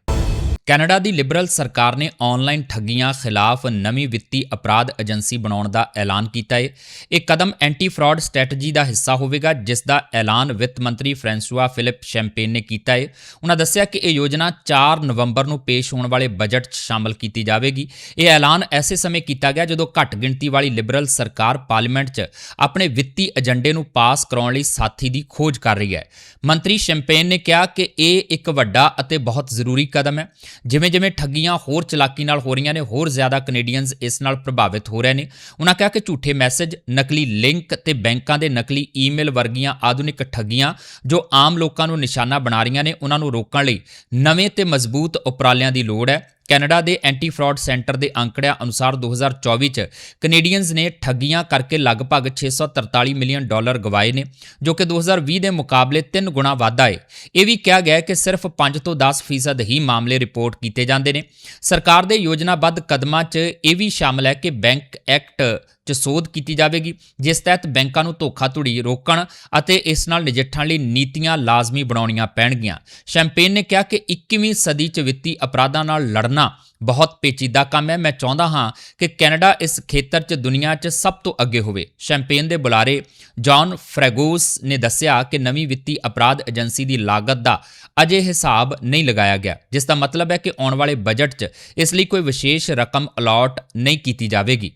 ਕੈਨੇਡਾ ਦੀ ਲਿਬਰਲ ਸਰਕਾਰ ਨੇ ਆਨਲਾਈਨ ਠੱਗੀਆਂ ਖਿਲਾਫ ਨਵੀਂ ਵਿੱਤੀ ਅਪਰਾਧ ਏਜੰਸੀ ਬਣਾਉਣ ਦਾ ਐਲਾਨ ਕੀਤਾ ਹੈ ਇਹ ਕਦਮ ਐਂਟੀ ਫਰਾਡ ਸਟ੍ਰੈਟਜੀ ਦਾ ਹਿੱਸਾ ਹੋਵੇਗਾ, ਜਿਸ ਦਾ ਐਲਾਨ ਵਿੱਤ ਮੰਤਰੀ ਫ੍ਰੈਂਸੂਆ ਫਿਲਿਪ ਸ਼ੈਂਪੇਨ ਨੇ ਕੀਤਾ ਹੈ ਉਹਨਾਂ ਦੱਸਿਆ ਕਿ ਇਹ ਯੋਜਨਾ 4 ਨਵੰਬਰ ਨੂੰ ਪੇਸ਼ ਹੋਣ ਵਾਲੇ ਬਜਟ 'ਚ ਸ਼ਾਮਲ ਕੀਤੀ ਜਾਵੇਗੀ। ਇਹ ਐਲਾਨ ਐਸੇ ਸਮੇਂ ਕੀਤਾ ਗਿਆ ਜਦੋਂ ਘੱਟ ਗਿਣਤੀ ਵਾਲੀ ਲਿਬਰਲ ਸਰਕਾਰ ਪਾਰਲੀਮੈਂਟ 'ਚ ਆਪਣੇ ਵਿੱਤੀ ਏਜੰਡੇ ਨੂੰ ਪਾਸ ਕਰਾਉਣ ਲਈ ਸਾਥੀ ਦੀ ਖੋਜ ਕਰ ਰਹੀ ਹੈ। ਮੰਤਰੀ ਸ਼ੈਂਪੇਨ ਨੇ ਕਿਹਾ ਕਿ ਇਹ ਇੱਕ ਵੱਡਾ ਅਤੇ ਬਹੁਤ ਜ਼ਰੂਰੀ ਕਦਮ ਹੈ। ਜਿਵੇਂ ਜਿਵੇਂ ਠੱਗੀਆਂ ਹੋਰ ਚਲਾਕੀ ਨਾਲ ਹੋ ਰਹੀਆਂ ਨੇ, ਹੋਰ ਜ਼ਿਆਦਾ ਕੈਨੇਡੀਅਨਸ ਇਸ ਨਾਲ ਪ੍ਰਭਾਵਿਤ ਹੋ ਰਹੇ ਨੇ। ਉਹਨਾਂ ਕਿਹਾ ਕਿ ਝੂਠੇ ਮੈਸੇਜ, ਨਕਲੀ ਲਿੰਕ ਤੇ ਬੈਂਕਾਂ ਦੇ ਨਕਲੀ ਈਮੇਲ ਵਰਗੀਆਂ ਆਧੁਨਿਕ ਠੱਗੀਆਂ ਜੋ ਆਮ ਲੋਕਾਂ ਨੂੰ ਨਿਸ਼ਾਨਾ ਬਣਾ ਰਹੀਆਂ ਨੇ ਉਹਨਾਂ ਨੂੰ ਰੋਕਣ ਲਈ ਨਵੇਂ ਤੇ ਮਜ਼ਬੂਤ ਉਪਰਾਲਿਆਂ ਦੀ ਲੋੜ ਹੈ। ਕੈਨੇਡਾ ਦੇ ਐਂਟੀ ਫਰਾਡ ਸੈਂਟਰ ਦੇ ਅੰਕੜਿਆਂ ਅਨੁਸਾਰ 2024 ਚ ਕੈਨੇਡੀਅਨਸ ਨੇ ਠੱਗੀਆਂ ਕਰਕੇ ਲਗਭਗ 643 ਮਿਲੀਅਨ ਡਾਲਰ ਗਵਾਏ ਨੇ, ਜੋ ਕਿ 2020 ਦੇ ਮੁਕਾਬਲੇ 3 ਗੁਣਾ ਵਾਧਾ ਹੈ ਇਹ ਵੀ ਕਿਹਾ ਗਿਆ ਕਿ ਸਿਰਫ 5 ਤੋਂ 10 ਫੀਸਦ ਹੀ ਮਾਮਲੇ ਰਿਪੋਰਟ ਕੀਤੇ ਜਾਂਦੇ ਨੇ। ਸਰਕਾਰ ਦੇ ਯੋਜਨਾਬੱਧ ਕਦਮਾਂ 'ਚ ਇਹ ਵੀ ਸ਼ਾਮਲ ਹੈ ਕਿ ਬੈਂਕ ਐਕਟ 'ਚ ਸੋਧ ਕੀਤੀ ਜਾਵੇਗੀ, ਜਿਸ ਤਹਿਤ ਬੈਂਕਾਂ ਨੂੰ ਧੋਖਾਧੜੀ ਰੋਕਣ ਅਤੇ ਇਸ ਨਾਲ ਨਜਿੱਠਣ ਲਈ ਨੀਤੀਆਂ ਲਾਜ਼ਮੀ ਬਣਾਉਣੀਆਂ ਪੈਣਗੀਆਂ। ਸ਼ੈਂਪੇਨ ਨੇ ਕਿਹਾ ਕਿ 21ਵੀਂ ਸਦੀ 'ਚ ਵਿੱਤੀ ਅਪਰਾਧਾਂ ਨਾਲ ਲੜਨਾ ਬਹੁਤ ਪੇਚੀਦਾ ਕੰਮ ਹੈ। ਮੈਂ ਚਾਹੁੰਦਾ ਹਾਂ ਕਿ ਕੈਨੇਡਾ ਇਸ ਖੇਤਰ 'ਚ ਦੁਨੀਆ 'ਚ ਸਭ ਤੋਂ ਅੱਗੇ ਹੋਵੇ ਸ਼ੈਂਪੇਨ ਦੇ ਬੁਲਾਰੇ ਜੌਨ ਫ੍ਰੈਗੋਸ ਨੇ ਦੱਸਿਆ ਕਿ ਨਵੀਂ ਵਿੱਤੀ ਅਪਰਾਧ ਏਜੰਸੀ ਦੀ ਲਾਗਤ ਦਾ ਅਜੇ ਹਿਸਾਬ ਨਹੀਂ ਲਗਾਇਆ ਗਿਆ, ਜਿਸ ਦਾ ਮਤਲਬ ਹੈ ਕਿ ਆਉਣ ਵਾਲੇ ਬਜਟ 'ਚ ਇਸ ਲਈ ਕੋਈ ਵਿਸ਼ੇਸ਼ ਰਕਮ ਅਲਾਟ ਨਹੀਂ ਕੀਤੀ ਜਾਵੇਗੀ।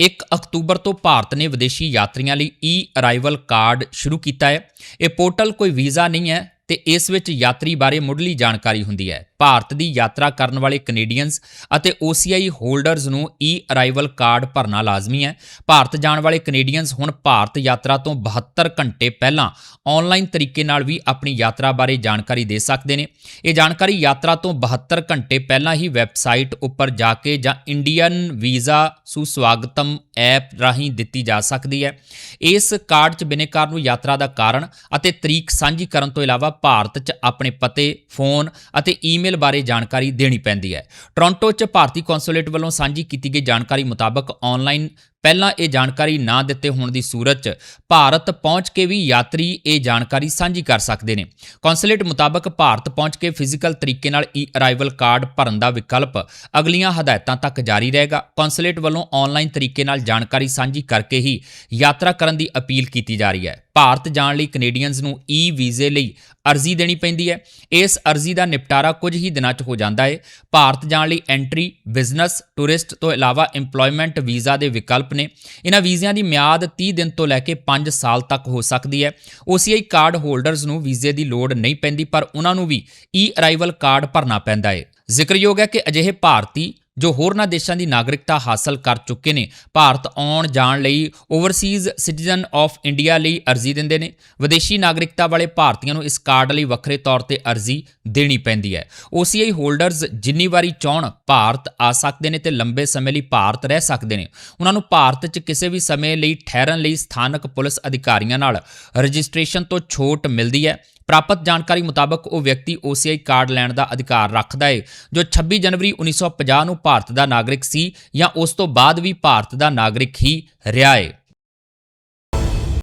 1 ਅਕਤੂਬਰ ਤੋਂ ਭਾਰਤ ਨੇ ਵਿਦੇਸ਼ੀ ਯਾਤਰੀਆਂ ਲਈ ਈ ਅਰਾਈਵਲ ਕਾਰਡ ਸ਼ੁਰੂ ਕੀਤਾ ਹੈ। ਇਹ ਪੋਰਟਲ ਕੋਈ ਵੀਜ਼ਾ ਨਹੀਂ ਹੈ। ਤੇ ਇਸ ਵਿੱਚ ਯਾਤਰੀ ਬਾਰੇ ਮੁੱਢਲੀ ਜਾਣਕਾਰੀ ਹੁੰਦੀ ਹੈ। ਭਾਰਤ ਦੀ ਯਾਤਰਾ ਕਰਨ ਵਾਲੇ ਕੈਨੇਡੀਅਨਸ ਅਤੇ OCI ਹੋਲਡਰਸ ਨੂੰ ਈ ਅਰਾਈਵਲ ਕਾਰਡ ਭਰਨਾ ਲਾਜ਼ਮੀ ਹੈ। ਭਾਰਤ ਜਾਣ ਵਾਲੇ ਕੈਨੇਡੀਅਨਸ ਹੁਣ ਭਾਰਤ ਯਾਤਰਾ ਤੋਂ 72 ਘੰਟੇ ਪਹਿਲਾਂ ਆਨਲਾਈਨ ਤਰੀਕੇ ਨਾਲ ਵੀ ਆਪਣੀ ਯਾਤਰਾ ਬਾਰੇ ਜਾਣਕਾਰੀ ਦੇ ਸਕਦੇ ਨੇ। ਇਹ ਜਾਣਕਾਰੀ ਯਾਤਰਾ ਤੋਂ 72 ਘੰਟੇ ਪਹਿਲਾਂ ਹੀ ਵੈਬਸਾਈਟ ਉੱਪਰ ਜਾ ਕੇ ਜਾਂ ਇੰਡੀਅਨ ਵੀਜ਼ਾ ਸੁਸਵਾਗਤਮ ਐਪ ਰਾਹੀਂ ਦਿੱਤੀ ਜਾ ਸਕਦੀ ਹੈ। ਇਸ ਕਾਰਡ 'ਚ ਬਿਨੇਕਾਰ ਨੂੰ ਯਾਤਰਾ ਦਾ ਕਾਰਨ ਅਤੇ ਤਰੀਕ ਸਾਂਝੀ ਕਰਨ ਤੋਂ ਇਲਾਵਾ ਭਾਰਤ 'ਚ ਆਪਣੇ ਪਤੇ, ਫੋਨ ਅਤੇ ਈਮੇਲ ਬਾਰੇ ਜਾਣਕਾਰੀ ਦੇਣੀ ਪੈਂਦੀ ਹੈ। ਟੋਰਾਂਟੋ 'ਚ ਭਾਰਤੀ ਕੌਂਸੂਲੇਟ ਵੱਲੋਂ ਸਾਂਝੀ ਕੀਤੀ ਗਈ ਜਾਣਕਾਰੀ ਮੁਤਾਬਕ ਆਨਲਾਈਨ ਪਹਿਲਾਂ ਇਹ ਜਾਣਕਾਰੀ ਨਾ ਦਿੱਤੇ ਹੋਣ ਦੀ ਸੂਰਤ 'ਚ ਭਾਰਤ ਪਹੁੰਚ ਕੇ ਵੀ ਯਾਤਰੀ ਇਹ ਜਾਣਕਾਰੀ ਸਾਂਝੀ ਕਰ ਸਕਦੇ ਨੇ। ਕੌਂਸੂਲੇਟ ਮੁਤਾਬਕ ਭਾਰਤ ਪਹੁੰਚ ਕੇ ਫਿਜ਼ੀਕਲ ਤਰੀਕੇ ਨਾਲ ਈ ਅਰਾਈਵਲ ਕਾਰਡ ਭਰਨ ਦਾ ਵਿਕਲਪ ਅਗਲੀਆਂ ਹਦਾਇਤਾਂ ਤੱਕ ਜਾਰੀ ਰਹੇਗਾ। ਕੌਂਸੂਲੇਟ ਵੱਲੋਂ ਆਨਲਾਈਨ ਤਰੀਕੇ ਨਾਲ ਜਾਣਕਾਰੀ ਸਾਂਝੀ ਕਰਕੇ ਹੀ ਯਾਤਰਾ ਕਰਨ ਦੀ ਅਪੀਲ ਕੀਤੀ ਜਾ ਰਹੀ ਹੈ। ਭਾਰਤ ਜਾਣ ਲਈ ਕੈਨੇਡੀਅਨਸ ਨੂੰ ਈ ਵੀਜ਼ੇ ਲਈ ਅਰਜ਼ੀ ਦੇਣੀ ਪੈਂਦੀ ਹੈ। ਇਸ ਅਰਜ਼ੀ ਦਾ ਨਿਪਟਾਰਾ ਕੁਝ ਹੀ ਦਿਨਾਂ 'ਚ ਹੋ ਜਾਂਦਾ ਹੈ। ਭਾਰਤ ਜਾਣ ਲਈ ਐਂਟਰੀ, ਬਿਜ਼ਨਸ, ਟੂਰਿਸਟ ਤੋਂ ਇਲਾਵਾ EMPLOYMENT ਵੀਜ਼ਾ ਦੇ ਵਿਕਲਪ ਨੇ ਇਹਨਾਂ ਵੀਜ਼ਿਆਂ ਦੀ ਮਿਆਦ 30 ਦਿਨ ਤੋਂ ਲੈ ਕੇ 5 ਸਾਲ ਤੱਕ ਹੋ ਸਕਦੀ ਹੈ। OCI ਕਾਰਡ ਹੋਲਡਰਸ ਨੂੰ ਵੀਜ਼ੇ ਦੀ ਲੋੜ ਨਹੀਂ ਪੈਂਦੀ, ਪਰ ਉਹਨਾਂ ਨੂੰ ਵੀ ਈ ਅਰਾਈਵਲ ਕਾਰਡ ਭਰਨਾ ਪੈਂਦਾ ਹੈ। ਜ਼ਿਕਰਯੋਗ ਹੈ ਕਿ ਅਜਿਹੇ ਭਾਰਤੀ ਜੋ ਹੋਰਨਾਂ ਦੇਸ਼ਾਂ ਦੀ ਨਾਗਰਿਕਤਾ ਹਾਸਲ ਕਰ ਚੁੱਕੇ ਨੇ। ਭਾਰਤ ਆਉਣ ਜਾਣ ਲਈ ਓਵਰਸੀਜ਼ ਸਿਟੀਜ਼ਨ ਆਫ ਇੰਡੀਆ ਲਈ ਅਰਜ਼ੀ ਦਿੰਦੇ ਨੇ। ਵਿਦੇਸ਼ੀ ਨਾਗਰਿਕਤਾ ਵਾਲੇ ਭਾਰਤੀਆਂ ਨੂੰ ਇਸ ਕਾਰਡ ਲਈ ਵੱਖਰੇ ਤੌਰ ਤੇ ਅਰਜ਼ੀ ਦੇਣੀ ਪੈਂਦੀ ਹੈ। OCI ਹੋਲਡਰਸ ਜਿੰਨੀ ਵਾਰੀ ਚਾਹਣ, ਭਾਰਤ ਆ ਸਕਦੇ ਨੇ ਤੇ ਲੰਬੇ ਸਮੇਂ ਲਈ ਭਾਰਤ ਰਹਿ ਸਕਦੇ ਨੇ। ਉਹਨਾਂ ਨੂੰ ਭਾਰਤ 'ਚ ਕਿਸੇ ਵੀ ਸਮੇਂ ਲਈ ਠਹਿਰਨ ਲਈ ਸਥਾਨਕ ਪੁਲਿਸ ਅਧਿਕਾਰੀਆਂ ਨਾਲ ਰਜਿਸਟ੍ਰੇਸ਼ਨ ਤੋਂ ਛੋਟ ਮਿਲਦੀ ਹੈ। ਪ੍ਰਾਪਤ ਜਾਣਕਾਰੀ ਮੁਤਾਬਕ ਉਹ ਵਿਅਕਤੀ OCI ਕਾਰਡ ਲੈਣ ਦਾ ਅਧਿਕਾਰ ਰੱਖਦਾ ਹੈ ਜੋ 26 ਜਨਵਰੀ 1950 ਨੂੰ ਭਾਰਤ ਦਾ ਨਾਗਰਿਕ ਸੀ ਜਾਂ ਉਸ ਤੋਂ ਬਾਅਦ ਵੀ ਭਾਰਤ ਦਾ ਨਾਗਰਿਕ ਹੀ ਰਿਹਾ ਹੈ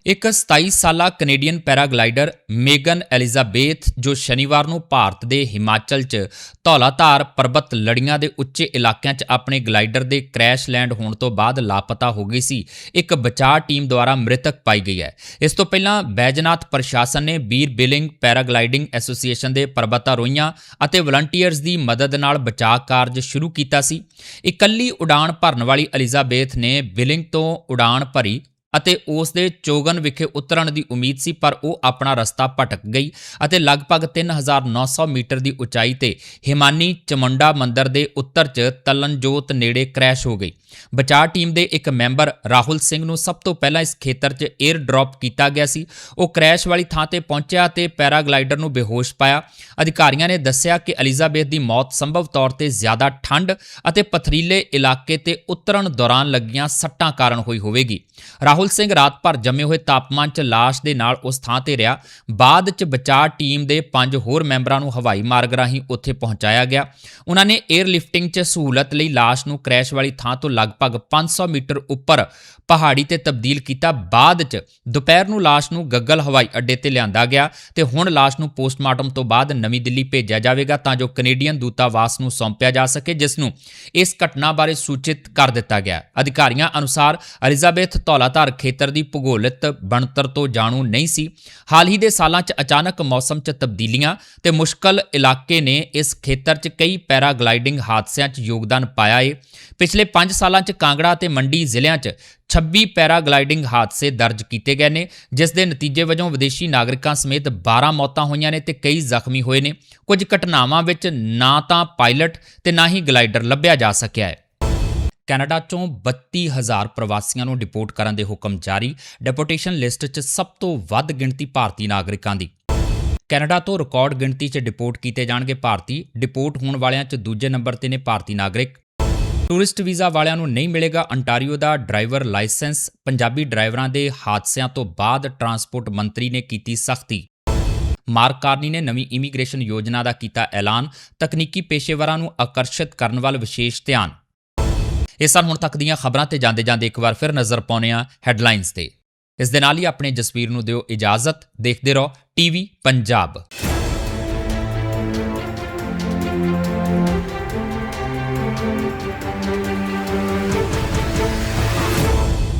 ਇੱਕ 27 ਸਾਲਾ ਕੈਨੇਡੀਅਨ ਪੈਰਾਗਲਾਈਡਰ ਮੇਗਨ ਐਲਿਜ਼ਾਬੇਥ, ਜੋ ਸ਼ਨੀਵਾਰ ਨੂੰ ਭਾਰਤ ਦੇ ਹਿਮਾਚਲ 'ਚ ਧੌਲਾਧਾਰ ਪਰਬਤ ਲੜੀਆਂ ਦੇ ਉੱਚੇ ਇਲਾਕਿਆਂ 'ਚ ਆਪਣੇ ਗਲਾਈਡਰ ਦੇ ਕ੍ਰੈਸ਼ ਲੈਂਡ ਹੋਣ ਤੋਂ ਬਾਅਦ ਲਾਪਤਾ ਹੋ ਗਈ ਸੀ, ਇੱਕ ਬਚਾਅ ਟੀਮ ਦੁਆਰਾ ਮ੍ਰਿਤਕ ਪਾਈ ਗਈ ਹੈ। ਇਸ ਤੋਂ ਪਹਿਲਾਂ ਬੈਜਨਾਥ ਪ੍ਰਸ਼ਾਸਨ ਨੇ ਬੀਰ ਬਿਲਿੰਗ ਪੈਰਾਗਲਾਈਡਿੰਗ ਐਸੋਸੀਏਸ਼ਨ ਦੇ ਪਰਬਤਾਰੋਹੀਆਂ ਅਤੇ ਵਲੰਟੀਅਰਸ ਦੀ ਮਦਦ ਨਾਲ ਬਚਾਅ ਕਾਰਜ ਸ਼ੁਰੂ ਕੀਤਾ ਸੀ। ਇਕੱਲੀ ਉਡਾਣ ਭਰਨ ਵਾਲੀ ਐਲਿਜ਼ਾਬੇਥ ਨੇ ਬਿਲਿੰਗ ਤੋਂ ਉਡਾਣ ਭਰੀ ਅਤੇ ਉਸ ਦੇ ਚੋਗਨ ਵਿਖੇ ਉਤਰਨ ਦੀ ਉਮੀਦ ਸੀ, ਪਰ ਉਹ ਆਪਣਾ ਰਸਤਾ ਭਟਕ ਗਈ ਅਤੇ ਲਗਭਗ 3900 ਮੀਟਰ ਦੀ ਉਚਾਈ ਤੇ ਹਿਮਾਨੀ ਚਮੁੰਡਾ ਮੰਦਰ ਦੇ ਉੱਤਰ 'ਚ ਤਲਨਜੋਤ ਨੇੜੇ ਕ੍ਰੈਸ਼ ਹੋ ਗਈ। ਬਚਾਅ ਟੀਮ ਦੇ ਇੱਕ ਮੈਂਬਰ ਰਾਹੁਲ ਸਿੰਘ ਨੂੰ ਸਭ ਤੋਂ ਪਹਿਲਾਂ ਇਸ ਖੇਤਰ 'ਚ 에ਅਰ ਡ੍ਰੌਪ ਕੀਤਾ ਗਿਆ ਸੀ। ਉਹ ਕ੍ਰੈਸ਼ ਵਾਲੀ ਥਾਂ ਤੇ ਪਹੁੰਚਿਆ ਤੇ ਪੈਰਾਗਲਾਈਡਰ ਨੂੰ ਬੇਹੋਸ਼ ਪਾਇਆ। ਅਧਿਕਾਰੀਆਂ ਨੇ ਦੱਸਿਆ ਕਿ ਐਲਿਜ਼ਾਬੇਥ ਦੀ ਮੌਤ ਸੰਭਵ ਤੌਰ ਤੇ ਜ਼ਿਆਦਾ ਠੰਡ ਅਤੇ ਪਥਰੀਲੇ ਇਲਾਕੇ ਤੇ ਉਤਰਨ ਦੌਰਾਨ ਲੱਗੀਆਂ ਸੱਟਾਂ ਕਾਰਨ ਹੋਈ ਹੋਵੇਗੀ। ਰਾਹੁਲ ਸਿੰਘ ਰਾਤ ਭਰ ਜੰਮੇ ਹੋਏ ਤਾਪਮਾਨ 'ਚ ਲਾਸ਼ ਦੇ ਨਾਲ ਉਸ ਥਾਂ ਤੇ ਰਿਹਾ। ਬਾਅਦ 'ਚ ਬਚਾਅ ਟੀਮ ਦੇ ਪੰਜ ਹੋਰ ਮੈਂਬਰਾਂ ਨੂੰ ਹਵਾਈ ਮਾਰਗ ਰਾਹੀਂ ਉੱਥੇ ਪਹੁੰਚਾਇਆ ਗਿਆ। ਉਹਨਾਂ ਨੇ 에ਅਰ ਲਿਫਟਿੰਗ 'ਚ ਸਹੂਲਤ ਲਈ ਲਾਸ਼ ਨੂੰ ਕ੍ਰੈਸ਼ ਵਾਲੀ ਥਾਂ ਤੋਂ ਲਗਭਗ 500 ਮੀਟਰ ਉੱਪਰ ਪਹਾੜੀ ਤੇ ਤਬਦੀਲ ਕੀਤਾ। ਬਾਅਦ 'ਚ ਦੁਪਹਿਰ ਨੂੰ ਲਾਸ਼ ਨੂੰ ਗੱਗਲ ਹਵਾਈ ਅੱਡੇ ਤੇ ਲਿਆਂਦਾ ਗਿਆ ਤੇ ਹੁਣ ਲਾਸ਼ ਨੂੰ ਪੋਸਟਮਾਰਟਮ ਤੋਂ ਬਾਅਦ ਨਵੀਂ ਦਿੱਲੀ ਭੇਜਿਆ ਜਾਵੇਗਾ ਤਾਂ ਜੋ ਕੈਨੇਡੀਅਨ ਦੂਤਾਵਾਸ ਨੂੰ ਸੌਂਪਿਆ ਜਾ ਸਕੇ, ਜਿਸ ਨੂੰ ਇਸ ਘਟਨਾ ਬਾਰੇ ਸੂਚਿਤ ਕਰ ਦਿੱਤਾ ਗਿਆ। ਅਧਿਕਾਰੀਆਂ ਅਨੁਸਾਰ ਐਲਿਜ਼ਾਬੇਥ ਧੌਲਾਧਾਰ ਖੇਤਰ ਦੀ ਭੂਗੋਲਿਕ ਬਣਤਰ ਤੋਂ ਜਾਣੂ ਨਹੀਂ ਸੀ। ਹਾਲ ਹੀ ਦੇ ਸਾਲਾਂ 'ਚ ਅਚਾਨਕ ਮੌਸਮ 'ਚ ਤਬਦੀਲੀਆਂ ਤੇ ਮੁਸ਼ਕਲ ਇਲਾਕੇ ਨੇ ਇਸ ਖੇਤਰ 'ਚ ਕਈ ਪੈਰਾਗਲਾਈਡਿੰਗ ਹਾਦਸਿਆਂ 'ਚ ਯੋਗਦਾਨ ਪਾਇਆ ਏ। ਪਿਛਲੇ 5 ਸਾਲਾਂ 'ਚ ਕਾਂਗੜਾ ਤੇ ਮੰਡੀ ਜ਼ਿਲ੍ਹਿਆਂ 'ਚ 26 ਪੈਰਾਗਲਾਈਡਿੰਗ ਹਾਦਸੇ ਦਰਜ ਕੀਤੇ ਗਏ ਨੇ, ਜਿਸ ਦੇ ਨਤੀਜੇ ਵਜੋਂ ਵਿਦੇਸ਼ੀ ਨਾਗਰਿਕਾਂ ਸਮੇਤ 12 ਮੌਤਾਂ ਹੋਈਆਂ ਨੇ ਤੇ ਕਈ ਜ਼ਖਮੀ ਹੋਏ ਨੇ। ਕੁਝ ਘਟਨਾਵਾਂ ਵਿੱਚ ਨਾ ਤਾਂ ਪਾਇਲਟ ਤੇ ਨਾ ਹੀ ਗਲਾਈਡਰ ਲੱਭਿਆ ਜਾ ਸਕਿਆ ਹੈ। ਕੈਨੇਡਾ ਚੋਂ 32000 ਪ੍ਰਵਾਸੀਆਂ ਨੂੰ ਡਿਪੋਰਟ ਕਰਨ ਦੇ ਹੁਕਮ ਜਾਰੀ, ਡਿਪੋਰਟੇਸ਼ਨ ਲਿਸਟ 'ਚ ਸਭ ਤੋਂ ਵੱਧ ਗਿਣਤੀ ਭਾਰਤੀ ਨਾਗਰਿਕਾਂ ਦੀ। ਕੈਨੇਡਾ ਤੋਂ ਰਿਕਾਰਡ ਗਿਣਤੀ 'ਚ ਡਿਪੋਰਟ ਕੀਤੇ ਜਾਣਗੇ ਭਾਰਤੀ, ਡਿਪੋਰਟ ਹੋਣ ਵਾਲਿਆਂ 'ਚ ਦੂਜੇ ਨੰਬਰ ਤੇ ਨੇ ਭਾਰਤੀ ਨਾਗਰਿਕ। ਟੂਰਿਸਟ ਵੀਜ਼ਾ ਵਾਲਿਆਂ ਨੂੰ ਨਹੀਂ ਮਿਲੇਗਾ ਅੰਟਾਰੀਓ ਦਾ ਡਰਾਈਵਰ ਲਾਇਸੈਂਸ, ਪੰਜਾਬੀ ਡਰਾਈਵਰਾਂ ਦੇ ਹਾਦਸਿਆਂ ਤੋਂ ਬਾਅਦ ਟਰਾਂਸਪੋਰਟ ਮੰਤਰੀ ਨੇ ਕੀਤੀ ਸਖਤੀ। ਮਾਰਕ ਕਾਰਨੀ ਨੇ ਨਵੀਂ ਇਮੀਗ੍ਰੇਸ਼ਨ ਯੋਜਨਾ ਦਾ ਕੀਤਾ ਐਲਾਨ, ਤਕਨੀਕੀ ਪੇਸ਼ੇਵਰਾਂ ਨੂੰ ਆਕਰਸ਼ਿਤ ਕਰਨ ਵੱਲ ਵਿਸ਼ੇਸ਼ ਧਿਆਨ। ਇਹ ਸਨ ਹੁਣ ਤੱਕ ਦੀਆਂ ਖਬਰਾਂ ਤੇ ਜਾਂਦੇ ਜਾਂਦੇ ਇੱਕ ਵਾਰ ਫਿਰ ਨਜ਼ਰ ਪਾਉਂਦੇ ਹਾਂ ਹੈਡਲਾਈਨਸ ਤੇ। ਇਸ ਦੇ ਨਾਲ ਹੀ ਆਪਣੇ ਜਸਵੀਰ ਨੂੰ ਦਿਓ ਇਜਾਜ਼ਤ। ਦੇਖਦੇ ਰਹੋ, ਟੀਵੀ ਪੰਜਾਬ।